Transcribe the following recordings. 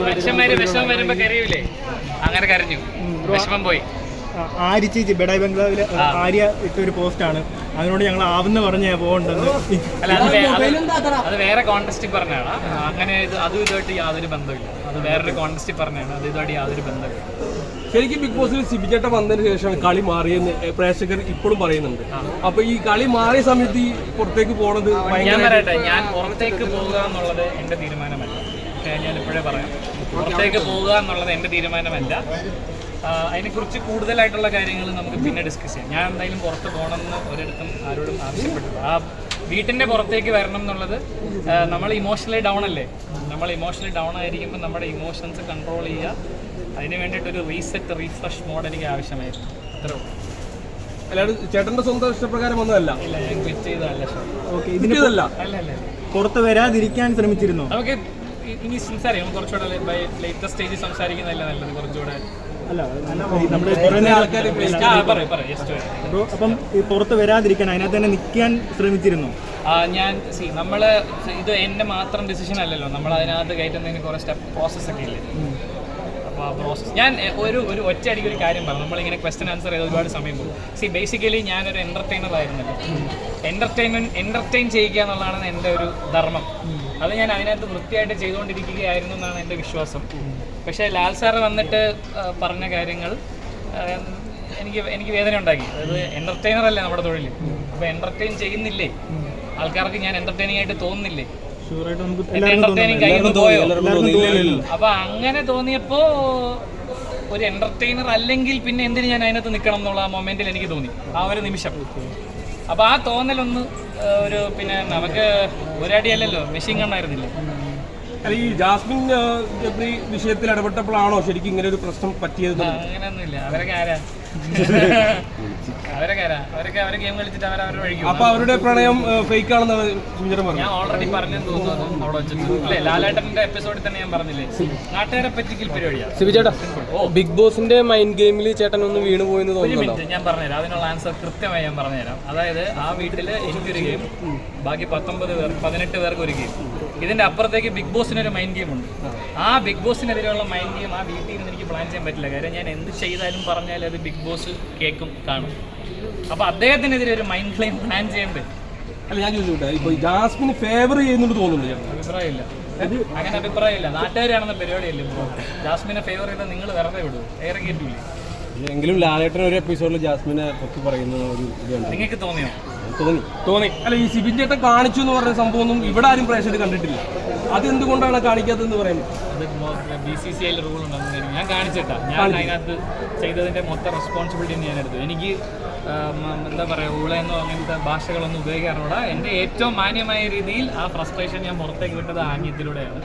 മനുഷ്യന്മാര് വിഷമം വരുമ്പോ കരയൂലേ അങ്ങനെ കരഞ്ഞു വിഷമം പോയി ആര്യ ചേച്ചി ബെഡായി ബംഗ്ലാവിൽ ആര്യ ഇട്ട ഒരു ആണ് അതിനോട് ഞങ്ങൾ ആവുന്ന പറഞ്ഞ പോകണ്ടെന്ന്. അല്ല അത് വേറെ കോൺടെസ്റ്റിൽ പറഞ്ഞാണ് അങ്ങനെ ഇത് അതും ഇതുമായിട്ട് യാതൊരു ബന്ധമില്ല അത് വേറൊരു കോൺടെസ്റ്റിൽ പറഞ്ഞാണ് അത് ഇതുമായിട്ട് യാതൊരു ബന്ധമില്ല ശരിക്കും ബിഗ് ബോസിൽ സിബിചേട്ട വന്നതിന് ശേഷമാണ് കളി മാറിയെന്ന് പ്രേക്ഷകർ ഇപ്പോഴും പറയുന്നുണ്ട്. അപ്പൊ ഈ കളി മാറിയ സമയത്ത് ഈ പുറത്തേക്ക് പോണത് ഞാൻ പറയട്ടെ ഞാൻ പുറത്തേക്ക് പോകുക എന്നുള്ളത് എന്റെ തീരുമാനമല്ല. ഞാൻ ഇപ്പോഴേ പറയാം. പുറത്തേക്ക് പോകുക എന്നുള്ളത് എന്റെ തീരുമാനമല്ല. അതിനെക്കുറിച്ച് കൂടുതലായിട്ടുള്ള കാര്യങ്ങൾ നമുക്ക് പിന്നെ ഡിസ്കസ് ചെയ്യാം. ഞാൻ എന്തായാലും പുറത്ത് പോകണമെന്ന് ഒരിടത്തും ആരോടും ആവശ്യപ്പെട്ടില്ല ആ വീട്ടിന്റെ പുറത്തേക്ക് വരണം എന്നുള്ളത് നമ്മൾ ഇമോഷണലി ഡൗൺ അല്ലേ? നമ്മൾ ഇമോഷണലി ഡൗൺ ആയിരിക്കുമ്പോൾ നമ്മുടെ ഇമോഷൻസ് കൺട്രോൾ ചെയ്യുക. അതിന് വേണ്ടിയിട്ടൊരു റീസെറ്റ് റീഫ്രഷ് മോഡ് എനിക്ക് ആവശ്യമായിരുന്നു. അത്രേ ഉള്ളൂ. അല്ലാണ്ട് ചേട്ടന്റെ സ്വന്തം ഇഷ്ടപ്രകാരം ഒന്നുമല്ല ഇതിന്റേതല്ല പുറത്ത് വരാതിരിക്കാൻ ശ്രമിച്ചിരുന്നു? നമുക്ക് ഇനി സംസാരിക്കാം. കുറച്ചുകൂടെ ലേറ്റസ്റ്റ് സ്റ്റേജിൽ സംസാരിക്കുന്നതല്ല നല്ലത്? കുറച്ചുകൂടെ അല്ല നമ്മൾ അപ്പം പുറത്ത് വരാതിരിക്കാൻ അതിനകത്ത് തന്നെ നിൽക്കാൻ ശ്രമിച്ചിരുന്നു? ഞാൻ സി നമ്മൾ ഇത് എന്റെ മാത്രം ഡിസിഷൻ അല്ലല്ലോ. നമ്മൾ അതിനകത്ത് കയറ്റുന്നതിന് കുറേ സ്റ്റെപ്പ് പ്രോസസ് ഒക്കെ ഇല്ലേ? അപ്പോൾ ആ പ്രോസസ് ഞാൻ ഒരു ഒരു ഒരു ഒറ്റയടിക്ക് ഒരു കാര്യം പറഞ്ഞു നമ്മളിങ്ങനെ ക്വസ്റ്റൻ ആൻസർ ചെയ്ത് ഒരുപാട് സമയം പോകും. സി ബേസിക്കലി ഞാനൊരു എന്റർടൈനർ ആയിരുന്നല്ലോ. എന്റർടൈൻമെന്റ് എന്റർടൈൻ ചെയ്യുക എന്നുള്ളതാണ് എന്റെ ഒരു ധർമ്മം. അത് ഞാൻ അതിനകത്ത് വൃത്തിയായിട്ട് ചെയ്തുകൊണ്ടിരിക്കുകയായിരുന്നു എന്നാണ് എന്റെ വിശ്വാസം. പക്ഷേ ലാൽ സാറ് വന്നിട്ട് പറഞ്ഞ കാര്യങ്ങൾ എനിക്ക് എനിക്ക് വേദന ഉണ്ടാക്കി. അതായത് എന്റർടൈനർ അല്ലേ നമ്മുടെ തൊഴിൽ അപ്പോൾ എന്റർടൈൻ ചെയ്യുന്നില്ലേ? ആൾക്കാർക്ക് ഞാൻ എന്റർടൈനിങ് ആയിട്ട് തോന്നുന്നില്ലേ. കയ്യിൽ പോയോ? അപ്പൊ അങ്ങനെ തോന്നിയപ്പോ ഒരു എന്റർടൈനർ അല്ലെങ്കിൽ പിന്നെ എന്തിന് ഞാൻ അതിനകത്ത് നിൽക്കണം എന്നുള്ള ആ മൊമെന്റിൽ എനിക്ക് തോന്നി. ആ ഒരു നിമിഷം. അപ്പൊ ആ തോന്നലൊന്ന് ഒരു പിന്നെ നമുക്ക് ഒരടിയല്ലല്ലോ മെഷീൻ കണ്ണായിരുന്നില്ല അല്ല ഈ ജാസ്മിൻ ജബ്രി വിഷയത്തിൽ ഇടപെട്ടപ്പോഴാണോ ശരിക്കും ഇങ്ങനെ ഒരു പ്രശ്നം പറ്റിയത് അങ്ങനെയൊന്നുമില്ല അവരൊക്കെ ആരാ? അവരൊക്കെ ആരാ അവരൊക്കെ അവരെ ഗെയിം കളിച്ചിട്ട് അവർ അവരുടെ വഴിക്കും അപ്പൊ അവരുടെ പ്രണയം ഫേക്ക് ആണെന്നാണ് സുഞ്ചരൻ പറഞ്ഞത്. ഞാൻ ഓൾറെഡി പറഞ്ഞെന്ന് തോന്നുന്നു അവിടെ വെച്ചിട്ട്. അല്ലേ ലാലേട്ടന്റെ എപ്പിസോഡിൽ തന്നെ ഞാൻ പറഞ്ഞില്ലേ? നാട്ടുകാരെ പറ്റിക്കൽ പരിപാടിയാണ് സിബി ചേട്ടാ ബിഗ് ബോസിന്റെ മൈൻഡ് ഗെയിമിൽ ചേട്ടൻ ഒന്ന് വീണു പോയെന്ന് തോന്നുന്നു തോന്നുന്നുണ്ടോ? ഞാൻ പറഞ്ഞുതരാം. അതിനുള്ള ആൻസർ കൃത്യമായി ഞാൻ പറഞ്ഞുതരാം. അതായത് ആ വീട്ടിൽ എനിക്കൊരു ഗെയിം ബാക്കി പത്തൊമ്പത് പേർ പതിനെട്ട് പേർക്ക് ഒരു ഗെയിം ഇതിന്റെ അപ്പുറത്തേക്ക് ബിഗ് ബോസിന് ഒരു മൈൻഡ് ഗെയിം ഉണ്ട്. ആ ബിഗ് ബോസിനെതിരെയുള്ള മൈൻഡ് ഗെയിം ആ വീട്ടിൽ നിന്ന് എനിക്ക് പ്ലാൻ ചെയ്യാൻ പറ്റില്ല. കാര്യം ഞാൻ എന്ത് ചെയ്താലും പറഞ്ഞാലും അത് ബിഗ് ബോസ് കേക്കും കാണും. അപ്പോൾ അദ്ദേഹത്തിനെതിരെ ഒരു മൈൻഡ് ഗെയിം പ്ലാൻ ചെയ്യണ്ടേ അല്ല ഞാൻ ചോദിച്ചോട്ടെ ഇപ്പൊ ജാസ്മിന് ഫേവർ ചെയ്യുന്നുണ്ട് തോന്നുന്നുണ്ട് ചേട്ടൻ അഭിപ്രായമില്ല. അങ്ങനെ അഭിപ്രായമില്ല. നാട്ടുകാരാണെന്ന പരിപാടിയല്ലേ ഇപ്പോൾ ജാസ്മിനെ ഫേവർ ചെയ്താൽ നിങ്ങൾ വെറുതെ വിടും. ഏറെ കേട്ടില്ലേ എങ്കിലും ലാലേട്ടൻ ഒരു എപ്പിസോഡിൽ ജാസ്മിനെ പൊക്കി പറയുന്ന ഒരു ഇതുണ്ട്. നിങ്ങൾക്ക് തോന്നിയോ? തോന്നി. തോന്നി. അല്ല ഈ സിബിൻ ചേട്ടൻ കാണിച്ചു എന്ന് പറഞ്ഞ സംഭവം ഒന്നും ഇവിടെ ആരും പ്രേക്ഷകർ കണ്ടിട്ടില്ല. അത് എന്തുകൊണ്ടാണ് കാണിക്കാത്തതെന്ന് പറയുന്നത് ബി സി സി ഐയിൽ റൂൾ ഉണ്ടെന്ന് ഞാൻ കാണിച്ചിട്ടാ. ഞാൻ അതിനകത്ത് ചെയ്തതിന്റെ മൊത്തം റെസ്പോൺസിബിലിറ്റി ഞാൻ എടുത്തു. എനിക്ക് എന്താ പറയുക ഊളയെന്നോ അങ്ങനത്തെ ഭാഷകളൊന്നും ഉപയോഗിക്കാറുണ്ട് എന്റെ ഏറ്റവും മാന്യമായ രീതിയിൽ ആ ഫ്രസ്ട്രേഷൻ ഞാൻ പുറത്തേക്ക് വിട്ടത് ആംഗ്യത്തിലൂടെയാണ്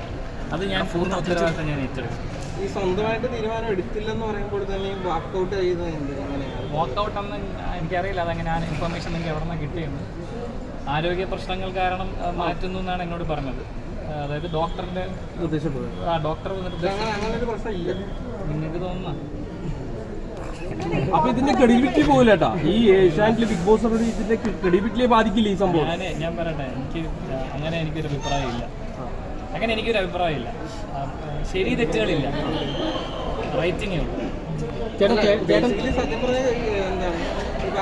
അത് ഞാൻ പൂർണ ഉത്തരവാദിത്തം ഞാൻ ഏറ്റെടുത്തു. ഈ സ്വന്തമായിട്ട് തീരുമാനം എടുത്തില്ലെന്ന് പറയുമ്പോൾ തന്നെ വാക്കൗട്ട് ചെയ്യുന്നത് എന്ത്? വാക്കൗട്ട് എന്ന് എനിക്കറിയില്ല. അതങ്ങനെ ആ ഇൻഫർമേഷൻ എനിക്ക് എവിടെ നിന്ന് കിട്ടിയെന്ന്. ആരോഗ്യ പ്രശ്നങ്ങൾ കാരണം മാറ്റുന്നു എന്നാണ് എന്നോട് പറഞ്ഞത്. അതായത് ഡോക്ടറിന്റെ ആ ഡോക്ടർ നിങ്ങൾക്ക് തോന്നുന്ന അപ്പൊ ഇതിന്റെ ക്രെഡിബിലിറ്റി പോകില്ലേട്ടാ ഈ ഏഷ്യാനെറ്റിലെ ബിഗ് ബോസ് ഇതിന്റെ ക്രെഡിബിലിറ്റിയെ ബാധിക്കില്ല ഈ സംഭവം? ഞാൻ ഞാൻ പറയട്ടെ. എനിക്ക് അങ്ങനെ എനിക്കൊരു അഭിപ്രായമില്ല. അങ്ങനെ എനിക്കൊരു അഭിപ്രായമില്ല. ശരി തെറ്റുകളില്ല. റൈറ്റിംഗേ ഉള്ളൂ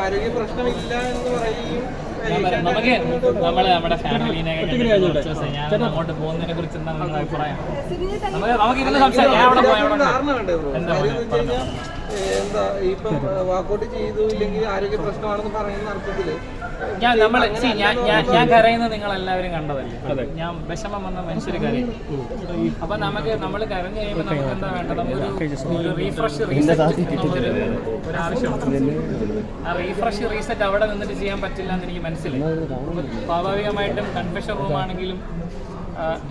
ആരോഗ്യ പ്രശ്നമില്ല എന്ന് പറയുകയും നമുക്ക് നമ്മൾ നമ്മുടെ ഫാമിലിനെ ഞാൻ അങ്ങോട്ട് പോകുന്നതിനെ കുറിച്ച് എന്താണ് നിങ്ങളുടെ അഭിപ്രായം നമുക്ക് നമുക്ക് ഇരുന്ന് സംസാരിക്കാം. എന്താ ഇപ്പം വാക്കൗട്ട് ചെയ്തു ഇല്ലെങ്കിൽ ആരോഗ്യ പ്രശ്നമാണെന്ന് പറയുന്ന അർത്ഥത്തിൽ ഞാൻ നമ്മൾ ഞാൻ ഞാൻ കരയുന്നത് നിങ്ങൾ എല്ലാവരും കണ്ടതല്ലേ ഞാൻ വിഷമം വന്ന മനുഷ്യർ കരയും. അപ്പൊ നമുക്ക് നമ്മൾ കരഞ്ഞു കഴിയുമ്പോൾ നമുക്ക് എന്താ വേണ്ടത്? ഒരു റീഫ്രഷ് ആ റീഫ്രഷ് റീസെറ്റ് അവിടെ നിന്നിട്ട് ചെയ്യാൻ പറ്റില്ല എന്ന് എനിക്ക് മനസ്സിലായി. സ്വാഭാവികമായിട്ടും കൺഫെഷൻ റൂം ആണെങ്കിലും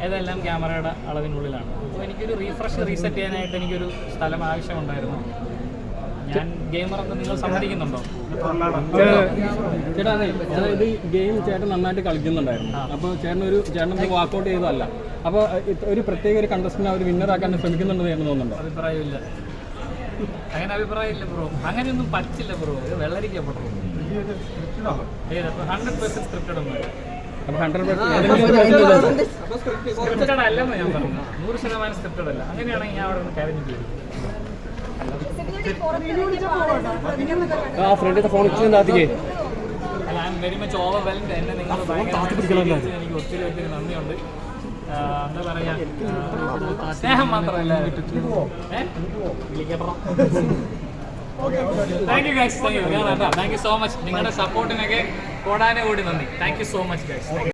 ഇതെല്ലാം ക്യാമറയുടെ അളവിനുള്ളിലാണ്. അപ്പോൾ എനിക്കൊരു റീഫ്രഷ് റീസെറ്റ് ചെയ്യാനായിട്ട് എനിക്കൊരു സ്ഥലം ആവശ്യമുണ്ടായിരുന്നു. ഞാൻ ഗെയിമർ എന്ന് നിങ്ങൾ സമ്മതിക്കുന്നുണ്ടോ? ചേട്ടാ അതെ അതായത് ഗെയിം ചേട്ടൻ നന്നായിട്ട് കളിക്കുന്നുണ്ടായിരുന്നു. അപ്പോൾ ചേട്ടൻ ഒരു ചേട്ടൻ വാക്കൗട്ട് ചെയ്തതല്ല. അപ്പോൾ ഒരു പ്രത്യേക ഒരു കണ്ടസ്റ്റിനെ അവർ വിന്നർ ആക്കാൻ ശ്രമിക്കുന്നുണ്ടെന്ന് ചേട്ടൻ തോന്നുന്നുണ്ടോ? അഭിപ്രായമില്ല. അങ്ങനെ അഭിപ്രായമില്ല ബ്രോ അങ്ങനെയൊന്നും പറ്റില്ല ബ്രോ ഇത് വെള്ളരിക്ക ബ്രോ ഏത് ഹൺഡ്രഡ് പെർസെന്റ് സ്ക്രിപ്റ്റഡ് ഒന്നും സ്ക്രിപ്റ്റഡ് അല്ലെന്ന് ഞാൻ പറഞ്ഞു. നൂറ് ശതമാനം സ്ക്രിപ്റ്റഡ് അല്ല. അങ്ങനെയാണെങ്കിൽ ഞാൻ അവിടെ നിന്ന് കരഞ്ഞു പോയി. ആ ഫ്രണ്ടിന്റെ ഫോൺ ഇച്ചിരി വെരി മച്ച് സ്നേഹം മാത്രമല്ല സോ മച്ച് നിങ്ങളുടെ സപ്പോർട്ടിനൊക്കെ കൂടാനേ കൂടി നന്ദി. Thank you so much guys